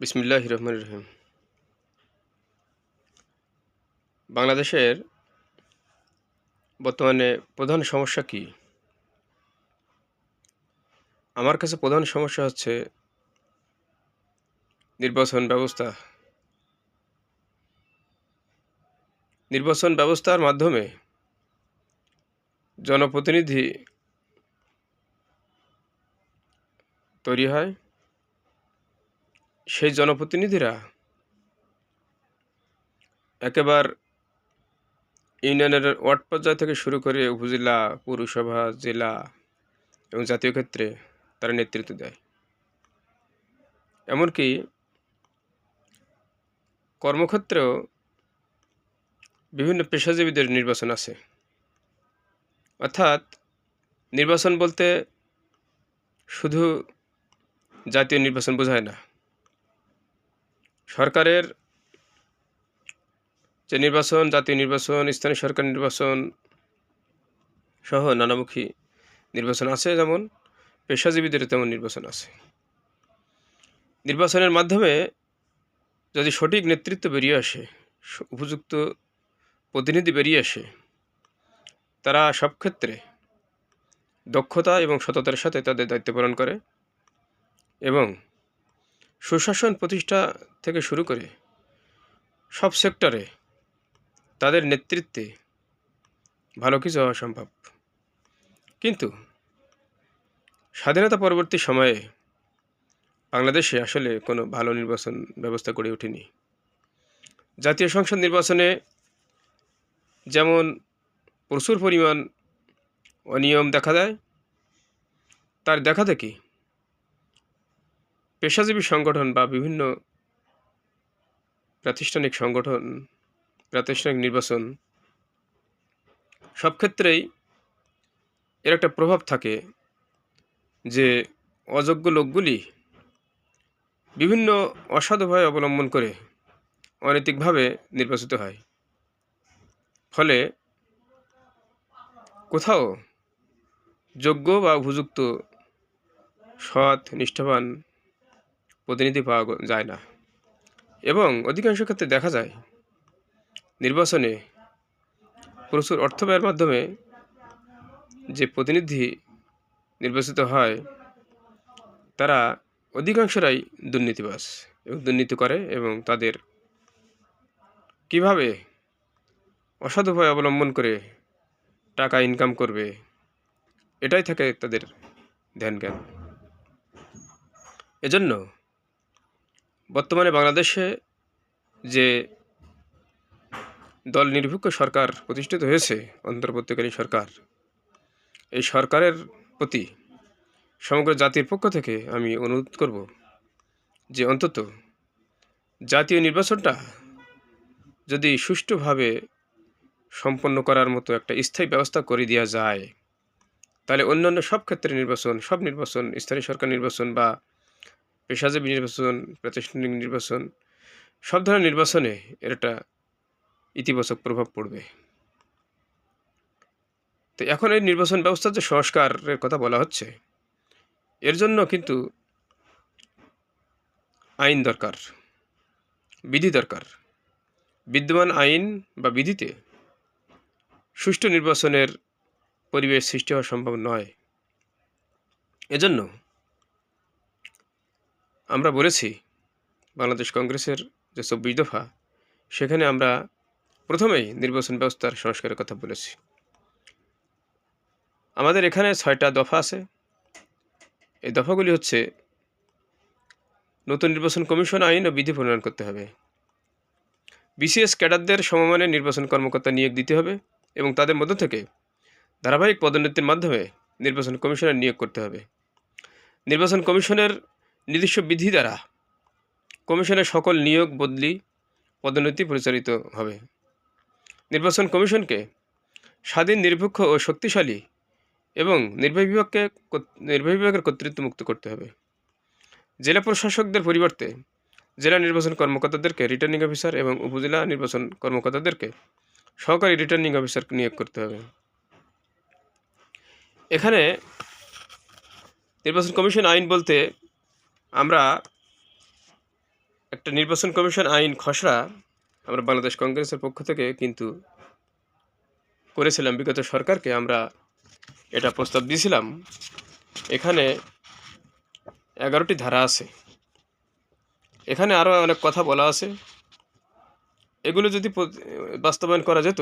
বিসমিল্লাহ রহমান রহিম। বাংলাদেশের বর্তমানে প্রধান সমস্যা কি? আমার কাছে প্রধান সমস্যা হচ্ছে নির্বাচন ব্যবস্থা। নির্বাচন ব্যবস্থার মাধ্যমে জনপ্রতিনিধি তৈরি হয়। সেই জনপ্রতিনিধিরা একেবার ইউনিয়নের ওয়ার্ড পর্যায় থেকে শুরু করে উপজেলা, পৌরসভা, জেলা এবং জাতীয় ক্ষেত্রে তারা নেতৃত্ব দেয়। এমনকি কর্মক্ষেত্রেও বিভিন্ন পেশাজীবীদের নির্বাচন আছে। অর্থাৎ নির্বাচন বলতে শুধু জাতীয় নির্বাচন বোঝায় না সরকারের যে নির্বাচন, জাতীয় নির্বাচন, স্থানীয় সরকার নির্বাচন সহ নানামুখী নির্বাচন আছে যেমন পেশাজীবীদের তেমন নির্বাচন আছে। নির্বাচনের মাধ্যমে যদি সঠিক নেতৃত্ব বেরিয়ে আসে উপযুক্ত প্রতিনিধি বেরিয়ে আসে, তারা সব ক্ষেত্রে দক্ষতা এবং সততার সাথে তাদের দায়িত্ব পালন করে এবং সুশাসন প্রতিষ্ঠা থেকে শুরু করে সব সেক্টরে তাদের নেতৃত্বে ভালো কিছু হওয়া সম্ভব। কিন্তু স্বাধীনতা পরবর্তী সময়ে বাংলাদেশে আসলে কোনো ভালো নির্বাচন ব্যবস্থা গড়ে ওঠেনি। জাতীয় সংসদ নির্বাচনে যেমন প্রচুর পরিমাণ অনিয়ম দেখা দেয়, তার দেখা দেখি পেশাজীবী সংগঠন বা বিভিন্ন প্রাতিষ্ঠানিক সংগঠন, প্রাতিষ্ঠানিক নির্বাচন, সব ক্ষেত্রেই এর একটা প্রভাব থাকে যে অযোগ্য লোকগুলি বিভিন্ন অসাধু ভয় অবলম্বন করে অনৈতিকভাবে নির্বাচিত হয়। ফলে কোথাও যোগ্য বা উপযুক্ত সৎ, নিষ্ঠাবান প্রতিনিধি পাওয়া যায় না। এবং অধিকাংশ ক্ষেত্রে দেখা যায়, নির্বাচনে প্রচুর অর্থ ব্যয়ের মাধ্যমে যে প্রতিনিধি নির্বাচিত হয়, তারা অধিকাংশরাই দুর্নীতিবাস এবং দুর্নীতি করে এবং তাদের কীভাবে অসাধু উপায় অবলম্বন করে টাকা ইনকাম করবে, এটাই থাকে তাদের ধ্যান জ্ঞান এজন্য বর্তমানে বাংলাদেশে যে দল নিরপেক্ষ সরকার প্রতিষ্ঠিত হয়েছে, অন্তর্বর্তীকালীন সরকার, এই সরকারের প্রতি সমগ্র জাতির পক্ষ থেকে আমি অনুরোধ করব যে অন্তত জাতীয় নির্বাচনটা যদি সুষ্ঠুভাবে সম্পন্ন করার মতো একটা স্থায়ী ব্যবস্থা করে দেওয়া যায়, তাহলে অন্যান্য সব ক্ষেত্রে নির্বাচন, সব নির্বাচন স্থানীয় সরকার নির্বাচন বা পেশাজীবী নির্বাচন, প্রাতিষ্ঠানিক নির্বাচন, সব ধরনের নির্বাচনে এর একটা ইতিবাচক প্রভাব পড়বে। তো এখন এই নির্বাচন ব্যবস্থার যে সংস্কারের কথা বলা হচ্ছে, এর জন্য কিন্তু আইন দরকার, বিধি দরকার। বিদ্যমান আইন বা বিধিতে সুষ্ঠু নির্বাচনের পরিবেশ সৃষ্টি হওয়া সম্ভব নয়। এজন্য আমরা বলেছি বাংলাদেশ কংগ্রেসের যে চব্বিশ দফা, সেখানে আমরা প্রথমেই নির্বাচন ব্যবস্থার সংস্কারের কথা বলেছি। আমাদের এখানে ছয়টা দফা আছে। এই দফাগুলি হচ্ছে নতুন নির্বাচন কমিশন আইন ও বিধি প্রণয়ন করতে হবে। বিসিএস ক্যাডারদের সমমানে নির্বাচন কর্মকর্তা নিয়োগ দিতে হবে এবং তাদের মধ্য থেকে ধারাবাহিক পদোন্নতির মাধ্যমে নির্বাচন কমিশনার নিয়োগ করতে হবে। নির্বাচন কমিশনের নিজস্ব বিধি দ্বারা কমিশনের সকল নিয়োগ, বদলি, পদোন্নতি পরিচালিত হবে। নির্বাচন কমিশনকে স্বাধীন, নিরপেক্ষ ও শক্তিশালী এবং নির্বাহী বিভাগকে নির্বাহী বিভাগের কর্তৃত্ব মুক্ত করতে হবে। জেলা প্রশাসকদের পরিবর্তে জেলা নির্বাচন কর্মকর্তাদেরকে রিটার্নিং অফিসার এবং উপজেলা নির্বাচন কর্মকর্তাদেরকে সহকারী রিটার্নিং অফিসার নিয়োগ করতে হবে। এখানে নির্বাচন কমিশন আইন বলতে আমরা একটা নির্বাচন কমিশন আইন খসড়া আমরা বাংলাদেশ কংগ্রেসের পক্ষ থেকে কিন্তু করেছিলাম। বিগত সরকারকে আমরা এটা প্রস্তাব দিয়েছিলাম। এখানে এগারোটি ধারা আছে। এখানে আরও অনেক কথা বলা আছে। এগুলো যদি বাস্তবায়ন করা যেত,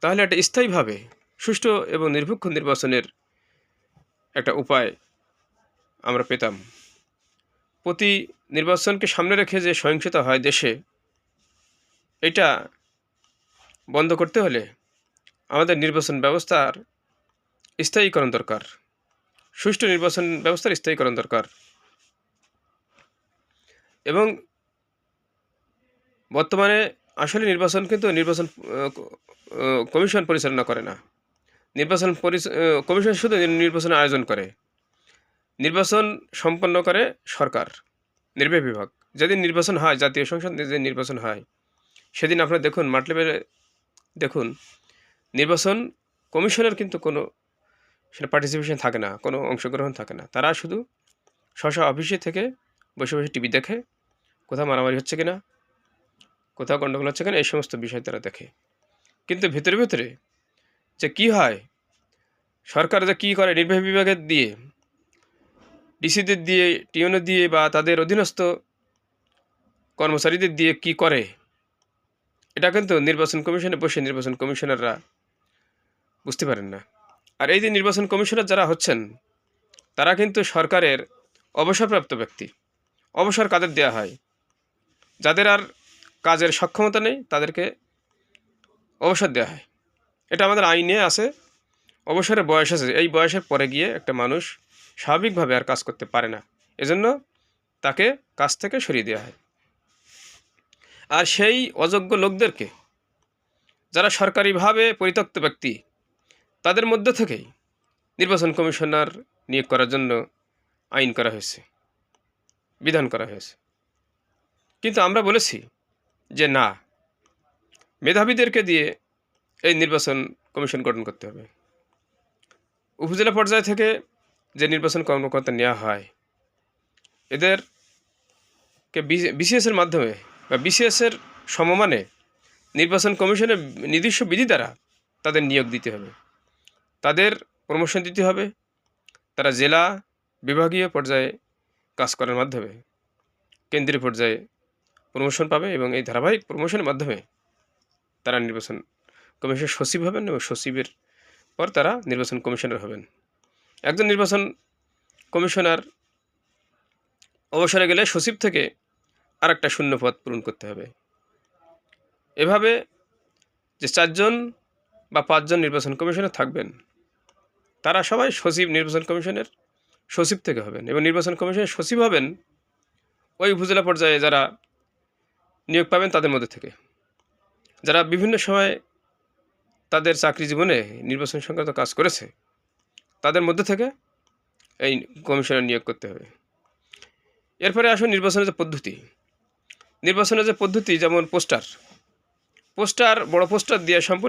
তাহলে একটা স্থায়ীভাবে সুষ্ঠু এবং নিরপেক্ষ নির্বাচনের একটা উপায় আমরা পেতাম। প্রতি নির্বাচনকে সামনে রেখে যে সহিংসতা হয় দেশে, এটা বন্ধ করতে হলে আমাদের নির্বাচন ব্যবস্থার স্থায়ীকরণ দরকার। সুষ্ঠু নির্বাচন ব্যবস্থার স্থায়ীকরণ দরকার। এবং বর্তমানে আসলে নির্বাচন কিন্তু নির্বাচন কমিশন পরিচালনা করে না। নির্বাচন কমিশন শুধু নির্বাচন আয়োজন করে। নির্বাচন সম্পন্ন করে সরকার, নির্বাহী বিভাগ। যেদিন নির্বাচন হয়, জাতীয় সংসদ যেদিন নির্বাচন হয়, সেদিন আপনারা দেখুন, মাঠ লেভেলে দেখুন, নির্বাচন কমিশনের কিন্তু কোনো সেটা পার্টিসিপেশন থাকে না, কোনো অংশগ্রহণ থাকে না। তারা শুধু স্ব অফিসে থেকে বসে বসে টিভি দেখে, কোথাও মারামারি হচ্ছে কিনা, কোথাও গণ্ডগোল হচ্ছে কিনা, এই সমস্ত বিষয় তারা দেখে। কিন্তু ভেতরে ভেতরে যে কি হয়, সরকার যে কী করে নির্বাহী বিভাগের দিয়ে ডিসিদের দিয়ে, টিওনের দিয়ে বা তাদের অধীনস্থ কর্মচারীদের দিয়ে কি করে? এটা কিন্তু নির্বাচন কমিশনে বসে নির্বাচন কমিশনাররা বুঝতে পারেন না। আর এই যে নির্বাচন কমিশনার যারা হচ্ছেন, তারা কিন্তু সরকারের অবসরপ্রাপ্ত ব্যক্তি। অবসর কাদের দেওয়া হয়? যাদের আর কাজের সক্ষমতা নেই, তাদেরকে অবসর দেওয়া হয়। এটা আমাদের আইনে আছে, অবসরের বয়স আছে। এই বয়সের পরে গিয়ে একটা মানুষ স্বাভাবিকভাবে আর কাজ করতে পারে না। এজন্য তাকে কাজ থেকে সরিয়ে দেওয়া হয়। আর সেই অযোগ্য লোকদেরকে, যারা সরকারিভাবে পরিত্যক্ত ব্যক্তি, তাদের মধ্য থেকেই নির্বাচন কমিশনার নিয়োগ করার জন্য আইন করা হয়েছে, বিধান করা হয়েছে। কিন্তু আমরা বলেছি যে না, মেধাবীদেরকে দিয়ে এই নির্বাচন কমিশন গঠন করতে হবে। উপজেলা পর্যায় থেকে যে নির্বাচন কর্মকর্তা নেওয়া হয়, এদেরকে বিসিএসের মাধ্যমে বা বিসিএসের সমমানে নির্বাচন কমিশনের নির্দিষ্ট বিধি দ্বারা তাদের নিয়োগ দিতে হবে। তাদের প্রমোশন দিতে হবে। তারা জেলা বিভাগীয় পর্যায়ে কাজ করার মাধ্যমে কেন্দ্রীয় পর্যায়ে প্রমোশন পাবে এবং এই ধারাবাহিক প্রমোশনের মাধ্যমে তারা নির্বাচন কমিশন সচিব হবেন এবং সচিবের পর তারা নির্বাচন কমিশনার হবেন। একজন নির্বাচন কমিশনার অবসরে গেলে সচিব থেকে আর একটা শূন্য পদ পূরণ করতে হবে। এভাবে যে চারজন বা পাঁচজন নির্বাচন কমিশনার থাকবেন, তারা সবাই সচিব, নির্বাচন কমিশনের সচিব থেকে হবেন এবং নির্বাচন কমিশনের সচিব হবেন ওই উপজেলা পর্যায়ে যারা নিয়োগ পাবেন তাদের মধ্যে থেকে। যারা বিভিন্ন সময় তাদের চাকরি জীবনে নির্বাচন সংক্রান্ত কাজ করেছে তাদের মধ্যে থেকে এই কমিশনার নিয়োগ করতে হবে। এরপরে আসুন নির্বাচনের যে পদ্ধতি। নির্বাচনের যে পদ্ধতি, যেমন পোস্টার। পোস্টার, বড় পোস্টার দিয়ে সম্পূর্ণ